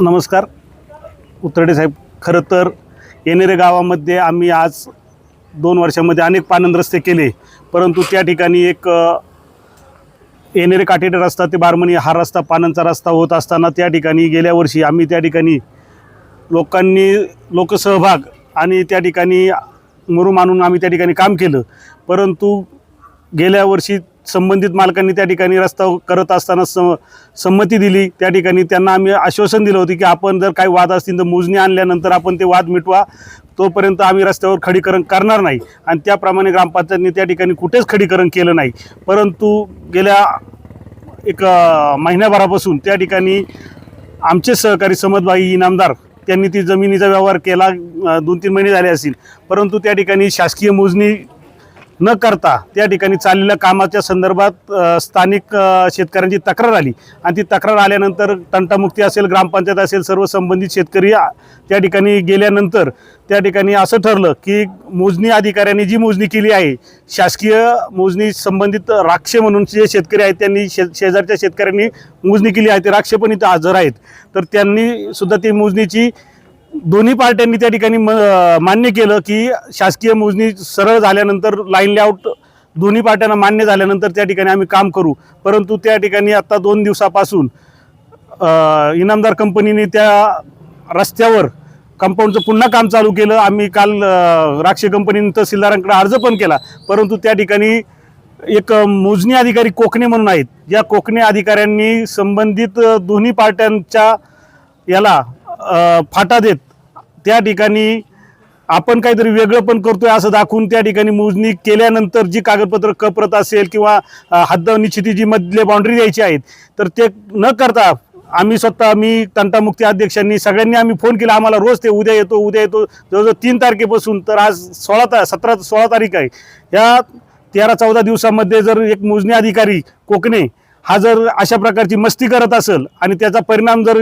नमस्कार. उतरडे साहेब खरं तर येणेरे गावामध्ये आम्ही आज दोन वर्षामध्ये अनेक पानंद रस्ते केले परंतु त्या ठिकाणी एक येणेरे काटेडे रस्ता ते बारमणी हा रस्ता पानंदचा रस्ता होत असताना त्या ठिकाणी गेल्या वर्षी आम्ही त्या ठिकाणी लोकांनी लोकसहभाग आणि त्या ठिकाणी मरू मानून आम्ही त्या ठिकाणी काम केलं. परंतु गेल्या वर्षी संबंधित मालकांनी त्या ठिकाणी रस्ता करत असताना सम संमती दिली. त्या ठिकाणी त्यांना आम्ही आश्वासन दिलं होतं की आपण जर काही वाद असतील तर मोजणी आणल्यानंतर आपण ते वाद मिटवा. तोपर्यंत आम्ही रस्त्यावर खडीकरण करणार नाही. आणि त्याप्रमाणे ग्रामपंचायतने त्या ठिकाणी कुठेच खडीकरण केलं नाही. परंतु गेल्या एक महिन्याभरापासून त्या ठिकाणी आमचे सहकारी समजबाई इनामदार त्यांनी ती जमिनीचा व्यवहार केला. दोन तीन महिने झाले असतील. परंतु त्या ठिकाणी शासकीय मोजणी न करता त्या ठिकाणी चाललेल्या कामाच्या संदर्भात स्थानिक शेतकऱ्यांची तक्रार आली. आणि ती तक्रार आल्यानंतर तंटामुक्ती असेल ग्रामपंचायत असेल सर्व संबंधित शेतकरी त्या ठिकाणी गेल्यानंतर त्या ठिकाणी असं ठरलं की मोजणी अधिकाऱ्यांनी जी मोजणी केली आहे शासकीय मोजणी संबंधित राक्षे म्हणून जे शेतकरी आहेत त्यांनी शे शेजारच्या शेतकऱ्यांनी मोजणी केली आहे ते राक्षे पण इथं हजर आहेत. तर त्यांनी सुद्धा ती मोजणीची दोन्ही पार्ट्यांनी त्या ठिकाणी म मान्य केलं की शासकीय मोजणी सरळ झाल्यानंतर लाईन लेआउट दोन्ही पार्ट्यांना मान्य झाल्यानंतर त्या ठिकाणी आम्ही काम करू. परंतु त्या ठिकाणी आता दोन दिवसापासून इनामदार कंपनीने त्या रस्त्यावर कंपाऊंडचं पुन्हा काम चालू केलं. आम्ही काल अ, राक्षे कंपनीने तहसीलदारांकडे अर्ज पण केला. परंतु त्या ठिकाणी एक मोजणी अधिकारी कोकणे म्हणून आहेत. या कोकणे अधिकाऱ्यांनी संबंधित दोन्ही पार्ट्यांच्या याला फाटा देत. त्या ठिकाणी आपण काहीतरी वेगळं पण करतोय असं दाखवून त्या ठिकाणी मोजणी केल्यानंतर जी कागदपत्र कपरत असेल किंवा हद्द निश्चिती जी मधले बाउंड्री द्यायची आहेत तर ते न करता आम्ही स्वतः मी तंटामुक्ती अध्यक्षांनी सगळ्यांनी आम्ही फोन केला. आम्हाला रोज ते उद्या येतो उद्या येतो. जवळजवळ तीन तारखेपासून तर आज सोळा ता सतरा सोळा तारीख आहे. या तेरा चौदा दिवसामध्ये जर एक मोजणी अधिकारी कोकणे हा जर अशा प्रकारची मस्ती करत असेल आणि त्याचा परिणाम जर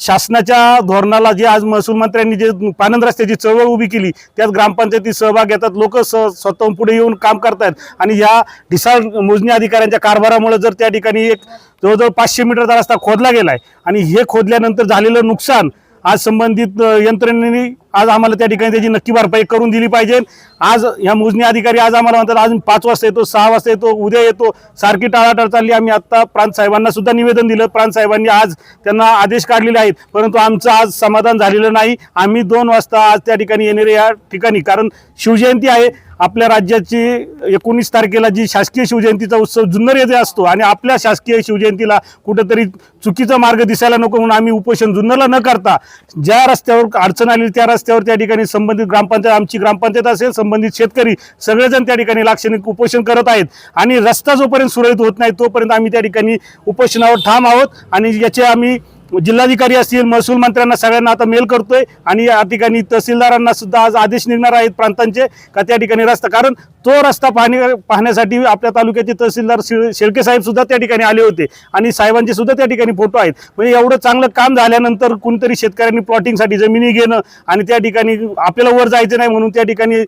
शासनाच्या धोरणाला जे आज महसूल मंत्र्यांनी जे पानंद रस्त्याची चळवळ उभी केली त्यात ग्रामपंचायतीत सहभाग घेतात लोक स स्वतःहून पुढे येऊन काम करतात आणि या ढिसाळ मोजणी अधिकाऱ्यांच्या कारभारामुळे जर त्या ठिकाणी एक जवळजवळ पाचशे मीटरचा रस्ता खोदला गेलाय आणि हे खोदल्यानंतर झालेलं नुकसान आज संबंधित यंत्रणेने आज आम्हाला त्या ठिकाणी त्याची नक्की भरपाई करून दिली पाहिजे. आज ह्या मोजणी अधिकारी आज आम्हाला म्हणतात अजून पाच वाजता येतो सहा वाजता येतो उद्या येतो. सारखी टाळाटाळ चालली. आम्ही आत्ता प्रांत साहेबांना सुद्धा निवेदन दिलं. प्रांत साहेबांनी आज त्यांना आदेश काढलेले आहेत. परंतु आमचं आज समाधान झालेलं नाही. आम्ही दोन वाजता आज त्या ठिकाणी येणारे या ठिकाणी. कारण शिवजयंती आहे. आपल्या राज्याची एकोणीस तारखेला जी शासकीय शिवजयंतीचा उत्सव जुन्नर येथे असतो आणि आपल्या शासकीय शिवजयंतीला कुठंतरी चुकीचा मार्ग दिसायला नको म्हणून आम्ही उपोषण जुन्नरला न करता ज्या रस्त्यावर अडचण आली त्या रस्त्यावर त्या ठिकाणी संबंधित ग्रामपंचायत आमची ग्रामपंचायत असेल संबंधित शेतकरी सगळेजण त्या ठिकाणी लाक्षणिक उपोषण करत आहेत. आणि रस्ता जोपर्यंत सुरळीत होत नाही तोपर्यंत आम्ही त्या ठिकाणी उपोषणावर ठाम आहोत. आणि याचे आम्ही जिल्हाधिकारी असतील महसूल मंत्र्यांना सगळ्यांना आता मेल करतोय आणि या ठिकाणी तहसीलदारांना सुद्धा आज आदेश निघणार आहेत प्रांतांचे का त्या ठिकाणी रस्ता कारण तो रस्ता पाहण्या पाहण्यासाठी आपल्या तालुक्याचे तहसीलदार शेळके साहेब सुद्धा त्या ठिकाणी आले होते आणि साहेबांचे सुद्धा त्या ठिकाणी फोटो आहेत. म्हणजे एवढं चांगलं काम झाल्यानंतर कोणतरी शेतकऱ्यांनी प्लॉटिंगसाठी जमिनी घेणं आणि त्या ठिकाणी आपल्याला वर जायचं नाही म्हणून त्या ठिकाणी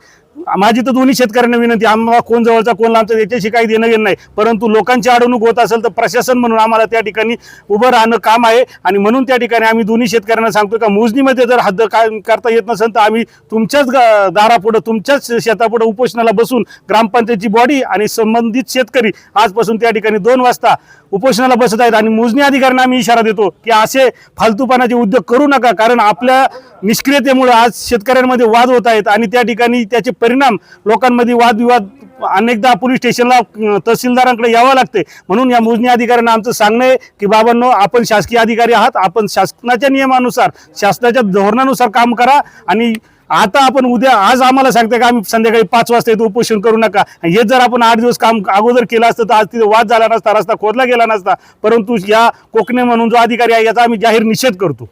माझी तर दोन्ही शेतकऱ्यांना विनंती आम्हाला कोण जवळचा कोण लांबचा याच्याशी काही देणं घेणं नाही. परंतु लोकांची अडवणूक होत असेल तर प्रशासन म्हणून आम्हाला त्या ठिकाणी उभं राहणं काम आहे. आणि म्हणून त्या ठिकाणी आम्ही दोन्ही शेतकऱ्यांना सांगतो का मोजणीमध्ये जर हद्द काय करता येत नसेल तर आम्ही तुमच्याच दारापुढं तुमच्याच शेतापुढं उपोषणाला बसून ग्रामपंचायतची बॉडी आणि संबंधित शेतकरी आजपासून त्या ठिकाणी दोन वाजता उपोषणाला बसत आहेत. आणि मोजणी अधिकाऱ्यांना आम्ही इशारा देतो की असे फालतूपणाचे उद्योग करू नका. कारण आपल्या निष्क्रियतेमुळे आज शेतकऱ्यांमध्ये वाद होत आहेत आणि त्या ठिकाणी त्याचे परिणाम लोकांमध्ये वादविवाद अनेकदा पोलीस स्टेशनला तहसीलदारांकडे यावं लागते म्हणून या मोजणी अधिकाऱ्यांना आमचं सांगणं आहे की बाबांनो आपण शासकीय अधिकारी आहात. आपण शासनाच्या नियमानुसार शासनाच्या धोरणानुसार काम करा आणि आता आपण उद्या आज आम्हाला सांगते का आम्ही संध्याकाळी पाच वाजता येतो उपोषण करू नका. हे जर आपण आठ दिवस काम अगोदर केलं असतं तर आज तिथे वाद झाला नसता रस्ता खोदला गेला नसता. परंतु या कोकणे म्हणून जो अधिकारी आहे याचा आम्ही जाहीर निषेध करतो.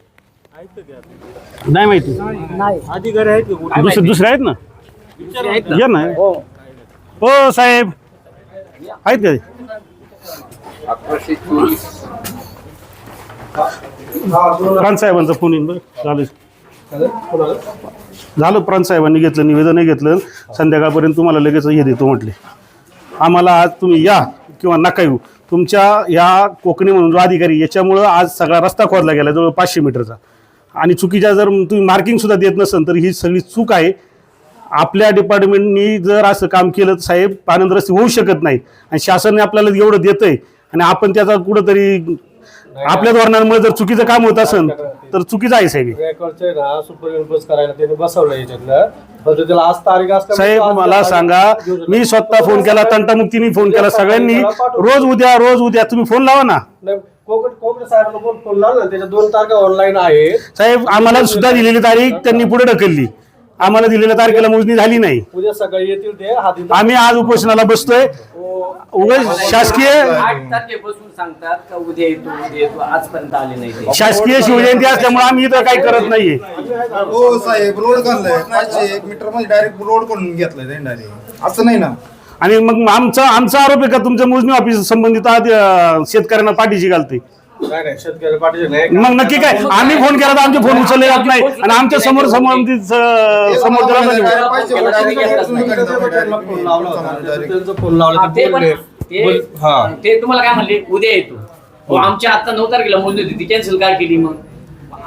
नाही माहिती. अधिकारी आहेत दुसरे आहेत ना? या ना. हो साहेब. आहेत का? ते? प्रांत साहेबांचा फोन येईन बरं. झालं. झालं प्रांत साहेबांनी घेतलं निवेदनही घेतलं. संध्याकाळपर्यंत तुम्हाला लगेच हे देतो म्हटले. आम्हाला आज तुम्ही या किंवा नका येऊ. तुमच्या या कोकणी म्हणून जो अधिकारी याच्यामुळं आज सगळा रस्ता खोदला गेला जवळ पाचशे मीटरचा. आणि चुकीच्या जर तुम्ही मार्किंग सुद्धा देत नसेल तर ही सगळी चूक आहे. आपल्या डिपार्टमेंटनी जर असं काम केलं तर साहेब पानंद रस्ते होऊ शकत नाहीत आणि शासनाने आपल्याला एवढं देतंय आणि आपण त्याचा कुठंतरी आपल्या धोरणामुळे जर चुकीचं काम होत असेल तर चुकीचं आहे साहेब. असल्यामुळे साहेब मला सांगा. मी स्वतः फोन केला तंटामुक्तीने फोन केला सगळ्यांनी. रोज उद्या रोज उद्या तुम्ही फोन लावा ना. नाही, साहेब आम्हाला सुद्धा दिलेली तारीख त्यांनी पुढे ढकलली. आम्हाला दिलेल्या तारखेला मोजणी झाली नाही. उद्या सकाळी येतील ते आम्ही आज उपोषणाला बसतोय. उगाच शासकीय आठ तारखेपासून सांगतात का उद्या येतो उद्या येतो आजपर्यंत आले नाही ते. शासकीय शिवजयंती असल्यामुळे आम्ही इथं काही करत नाहीये. हो साहेब रोड काढलाय. पाचशे एक मीटरमध्ये डायरेक्ट रोड करून घेतलाय त्यांनी. डायरेक्ट असं नाही ना? आणि मग आमचा आमचा आरोप आहे का तुमच्या मोजणी ऑफिस संबंधित आधी, अं, शेतकऱ्यांना पाठीशी घालते काय नाही शेतकरी पाठीचे नाही. मग नक्की काय? आम्ही फोन केला तर आमचे फोन उचलले जात नाही. आणि आमच्यासमोर समोर त्याला नाही. Direct पाचशे फोन लावला होता. direct. त्यांचा फोन लावला ते ते पण बोलले. ते बोल- हा. ते तुम्हाला काय म्हणले? उद्या येतो. हो, आमच्या आता नऊ तारखेला मोजणी होती. ती कॅन्सल काय केली मग?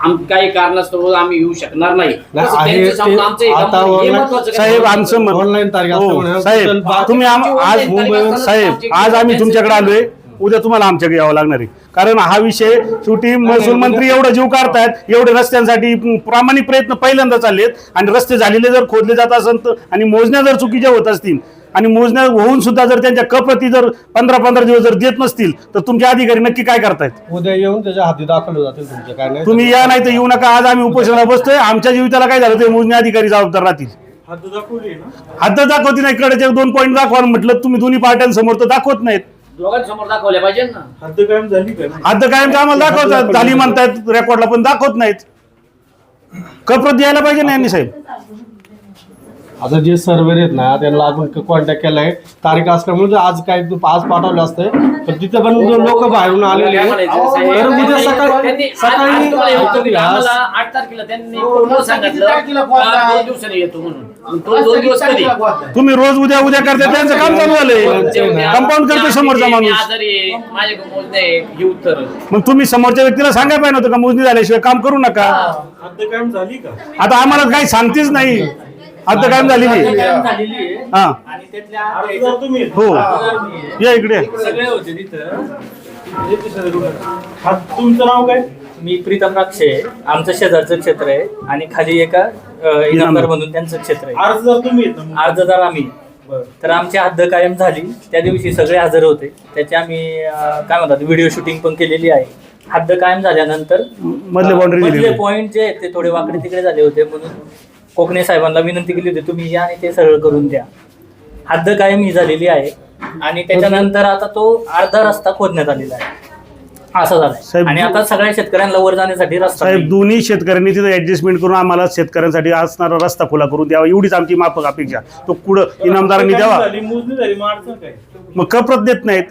आम काही कारणास्तव आम्ही येऊ शकणार नाही. नाही, तसं आहे त्यांचं सांगून ते- आमचं हे आता काम- हे online- महत्त्वाचं काय? साहेब आमचं मत- ऑनलाईन तारीख हो, साहेब तुम्ही आम- आज online मुंबई साहेब आज आम्ही आमची तुमच्याकडे आलोय. उद्या तुम्हाला आमच्याकडे यावं लागणार आहे. कारण हा विषय शेवटी महसूल मंत्री एवढं जीव काढतायत एवढे रस्त्यांसाठी प्रामाणिक प्रयत्न पहिल्यांदा चाललेत आणि रस्ते झालेले जर खोदले जात असेल तर आणि मोजण्या जर चुकीच्या होत असतील आणि मोजण्या होऊन सुद्धा जर त्यांच्या कप्रती जर पंधरा पंधरा दिवस जर देत नसतील तर तुमचे अधिकारी नक्की काय करतायत? उद्या येऊन त्याच्या हाती दाखवले जातील तुमचे काय नाही तुम्ही या नाही तर येऊ नका आज आम्ही उपोषणाला बसतोय आमच्या जीविताला काय झालं ते मोजणी अधिकारी जबाबदार राहतील. हद्द दाखवती नाही कडेचे दोन पॉईंट दाखवा म्हटलं तुम्ही दोन्ही पार्ट्यांसमोर तर दाखवत नाहीत. दोघांसमोर दाखवल्या पाहिजे ना. हद्द कायम तर आम्हाला दाखवतात. झाली म्हणतायत रेकॉर्डला पण दाखवत नाहीत. कप्रत द्यायला पाहिजे ना यांनी साहेब? आता जे सर्व्हर आहेत ना त्यांना अजून कॉन्टॅक्ट केलाय. तारीख असल्यामुळे आज काय तू आज पाठवलं असतं. पण तिथे पण लोक बाहेरून आलेले आहेत. तर उद्या सकाळी सकाळी आठ तारखेला त्यांनी सांगितलं दिवसांनी येतो म्हणून. कधी? तुम्ही रोज उद्या उद्या करता त्यांचं काम चालू झालंय. कंपाऊंड करतो समोरचा माणूस. हे मग तुम्ही समोरच्या व्यक्तीला सांगायला पाहिजे नव्हतं का? मोजणी झाल्याशिवाय काम करू नका. आता आम्हाला काही सांगतेच नाही. हद्द कायम झालेली आहे. हा. आणि त्यातल्या हो या इकडे. सगळे होते तिथं. तुमचं नाव काय? मी प्रीतम राक्षे आमचं शेजारचं क्षेत्र आहे. आणि खाली एका अ, इनामदार म्हणून त्यांचं क्षेत्र आहे. अर्जदार तुम्ही येत. ना? अर्जदार आम्ही. तर आमची हद्द कायम झाली. त्या दिवशी सगळे हजर होते. त्याची आम्ही अ, काय म्हणतात व्हिडिओ शूटिंग पण केलेली आहे. हद्द कायम झाल्यानंतर मधले boundary. मधले पॉईंट जे आहेत ते थोडे वाकडे तिकडे झाले होते म्हणून कोकणे साहेबांना विनंती केली होती तुम्ही या आणि ते सरळ करून द्या. हद्द कायम ही झालेली आहे आणि त्याच्यानंतर आता तो अर्धा रस्ता खोदण्यात आलेला आहे. असं झालंय. साहेब, आणि आता सगळ्या शेतकऱ्यांना वर जाण्यासाठी रस्ता साहेब नाही. दोन्ही शेतकऱ्यांनी तिथे ऍडजस्टमेंट करून आम्हाला शेतकऱ्यांसाठी असणारा रस्ता खुला करून द्यावा. एवढीच आमची माफक अपेक्षा. तो कुठं इनामदारांनी द्यावा? झाली मोजणी झाली मग अडचण काय मग कप्रत देत नाहीत.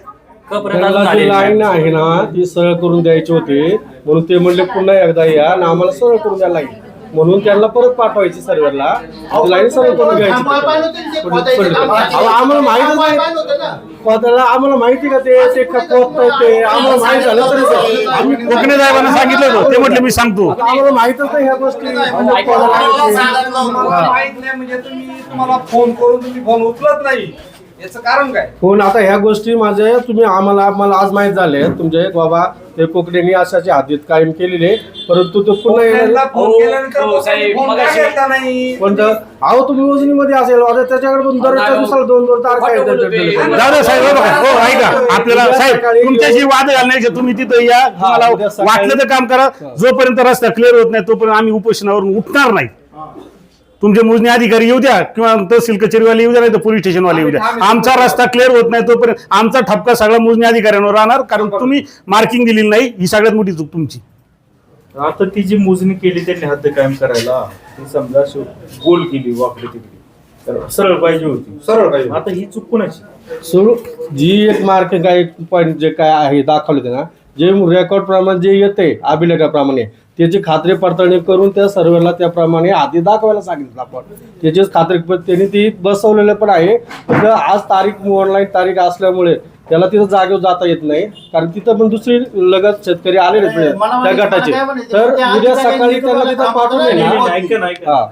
कप्रत अजून त्यांना जी आलेली नाही. लाईन आहे ना ती सरळ करून द्यायची होती. म्हणून ते म्हणले पुन्हा एकदा या आणि आम्हाला सरळ करून द्यायला लागेल. म्हणून त्यांना परत पाठवायची सर्व्हरला लाईन सरळ करून घ्यायची. अहो, आम्हाला माहितच नाही पदाला आम्हाला माहिती का ते? ते ते? आम्हाला माहीत झालं तरी आम्ही कोकणे साहेबांना सांगितलं होतं. ते म्हटले मी सांगतो. आता आम्हाला माहितच नाही ह्या गोष्टी. म्हणजे. माहीत नाही म्हणजे तुम्ही तुम्हाला फोन करून तुम्ही फोन उचलत नाही. याचं कारण काय? फोन आता ह्या गोष्टी माझे तुम्ही आम्हाला आम्हाला आज माहीत झाले. तुमचे बाबा ते कोकडेनी अशाची हातीत कायम केलेले परंतु तो पुन्हा त्यांना येणार- फोन हो, केल्यानंतर हो, तुम्ही साहेब, फोन का मगाशी- घेता नाही? पण तर- अहो तुम्ही वजनीमध्ये असेल आता त्याच्याकडे पण दररोजच्या दिवसाला दोन दोन तारखा येतात खोटं बोलतोय. त्याच्याकडे. जाऊ द्या साहेब हो बघा हो ऐका आपल्याला साहेब तुमच्याशी वाद घालण्यापेक्षा तुम्ही तिथं या. तुम्हाला वाटलं तर काम करा. जोपर्यंत रस्ता क्लिअर होत नाही तोपर्यंत आम्ही उपोषणावरून उठणार नाही. तुमचे मोजणी अधिकारी येऊ द्या किंवा तहसील कचेरीवाले येऊ द्या नाही तर पोलीस स्टेशनवाले येऊ द्या. आमचा रस्ता क्लिअर होत नाही तोपर्यंत आमचा ठपका सगळ्या मोजणी अधिकाऱ्यांवर राहणार कारण तुम्ही मार्किंग दिलेली नाही ही सगळ्यात मोठी चूक तुमची. आता ती जी मोजणी केली त्यांनी हद्द कायम करायला ती समजा अशी गोल केली वाकडी तिकडी तर सरळ पाहिजे होती. सरळ पाहिजे. आता ही चूक कोणाची? सुरू जी एक मार्क काय पॉईंट जे काय आहे दाखवले ते ना जे रेकॉर्ड प्रमाणे जे येते अभिलेखाप्रमाणे त्याची खात्री पडताळणी करून त्या सर्वेला त्याप्रमाणे आधी दाखवायला सांगितलं आपण. त्याचीच खात्री पण त्यांनी ती बसवलेलं पण आहे. फक्त आज तारीख ऑनलाईन तारीख असल्यामुळे त्याला तिथं जागेवर जाता येत नाही. कारण तिथं पण दुसरी लगत शेतकरी आले मला त्या म्हणायचं, गटाचे. तर त्या उद्या सकाळी त्यांना तुम्हाला तिथं पाठवून हा.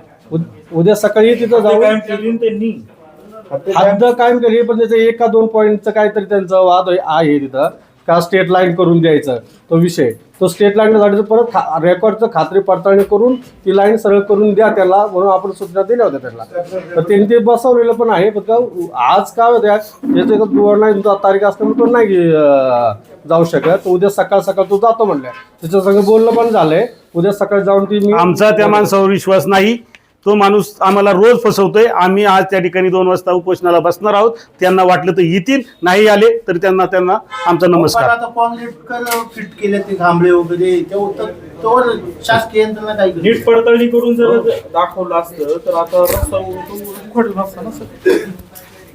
उद्या सकाळी तिथं जाऊन हद्द कायम केली पण त्याचं एक दोन पॉईंटचं काहीतरी त्यांचा वाद आहे तिथं. का स्टेट लाईन करून द्यायचं? तो विषय. तो स्टेट लाईन झाली तर परत खा रेकॉर्डचं खात्री पडताळणी करून ती लाईन सरळ करून द्या त्याला म्हणून आपण सूचना दिल्या होत्या त्याला. तर त्यांनी ते बसवलेलं पण आहे पण का आज काय होत्या त्याचं दोन नाही तारीख असल्यामुळे तो नाही जाऊ शकत. उद्या सकाळ सकाळ तो जातो म्हणल्या त्याच्या संग बोलणं पण झालंय. उद्या सकाळी जाऊन ती आमचा त्या माणसावर विश्वास नाही. तो माणूस आम्हाला रोज फसवतोय. आम्ही आज त्या ठिकाणी दोन वाजता उपोषणाला बसणार आहोत. त्यांना वाटलं तर येतील नाही आले तर त्यांना त्यांना आमचा नमस्कार. आता कॉन्क्रीट कर फिट केले ते थांबले वगैरे तेव्हा तर- तोवर शासकीय यंत्रणा काय करते? नीट पडताळणी करून जर दाखवलं असतं तर आता रस्ता उघडला नसता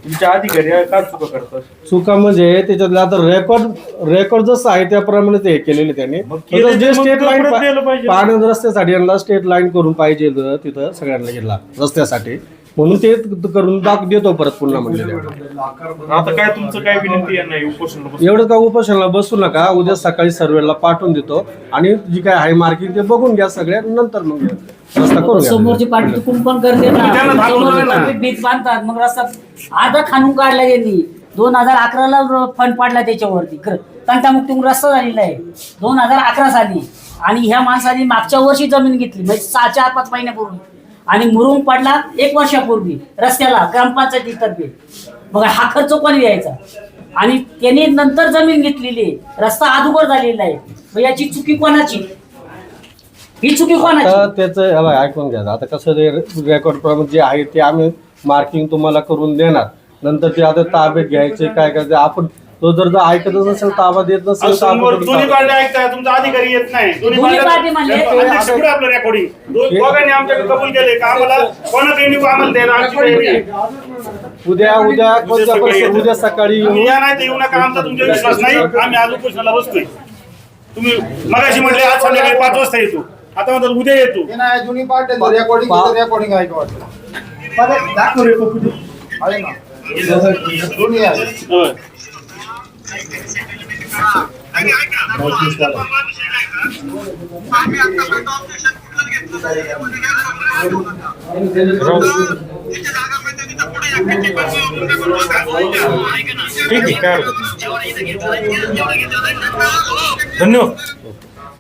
तुमच्या अधिकारी काय चुका चुका म्हणजे त्याच्यातलं आता रेकॉर्ड रेकॉर्ड जसं आहे त्याप्रमाणे ते हे केलेले त्यांनी. मग केलं फक्त जे मग स्टेट लाईन पाहिजे. रस्त्यासाठी यांना स्टेट लाईन करून पाहिजे तिथं सगळ्यांना गेला रस्त्यासाठी. म्हणून ते करून दाख देतो परत पुन्हा म्हणलेले आता काय तुमचं काय विनंती बसून? एवढं का उपोषणाला बसू नका उद्या सकाळी सर्वेला पाठवून देतो. आणि जी काय आहे मार्किंग ते बघून घ्या सगळ्या नंतर मग रस्ता करून समोरची घ्या पाठी चुकून पण करते ना. त्यांना थांबवलं समोरची ना. पाठी भीत बांधतात. मग रस्ता अर्धा खाणून काढला त्यांनी दोन हजार अकराला फंड पाडला त्याच्यावरती. तंटामुक्ती रस्ता झालेला आहे. दोन हजार अकरा साली. आणि ह्या माणसाने मागच्या वर्षी जमीन घेतली. म्हणजे सहा चार पाच महिन्यापूर्वी. आणि मुरुम पडला एक वर्षापूर्वी रस्त्याला ग्रामपंचायतीतर्फे मग हा खर्च कोणी द्यायचा आणि त्याने नंतर जमीन घेतलेली आहे. रस्ता अगोदर झालेला आहे. मग याची चुकी कोणाची? ही चुकी आता कोणाची? त्याचं हे बघा, ऐकून घ्या. आता कसं रेकॉर्ड प्रमाणे जे आहे ते आम्ही मार्किंग तुम्हाला करून देणार. नंतर ते आता ताब्यात घ्यायचे काय करायचे आपण तो जर जर ऐकतच नसेल ताबा देत नसेल तर समोर आपण दोन्ही पार्टी ऐकताय तुमचा अधिकारी येत नाही. दोन्ही पार्टी म्हणले- अध्यक्ष कुठे आपलं रेकॉर्डिंग दोघांनी आमच्याकडे कबूल केले का? आम्हाला कोणाकडे नको आम्हाला द्यायला आमची काही नाही. उद्या उद्या कोणत्या परिस्थितीत उद्या सकाळी तुम्ही येऊ. या नाही तर येऊ नका. आमचा तुमचा विश्वास नाही. आम्ही आज उपोषणाला बसतोय. तुम्ही मगाशी म्हटले आज संध्याकाळी पाच वाजता येतो. आता म्हणतात उद्या येतो. ते नाही जुनी पार्ट रेकॉर्डिंग रेकॉर्डिंग आहे का वाटतं दाखव रे. आहे ना? जुनी आहे. होय. ठीक आहे काय हरकत नाही. धन्यवाद.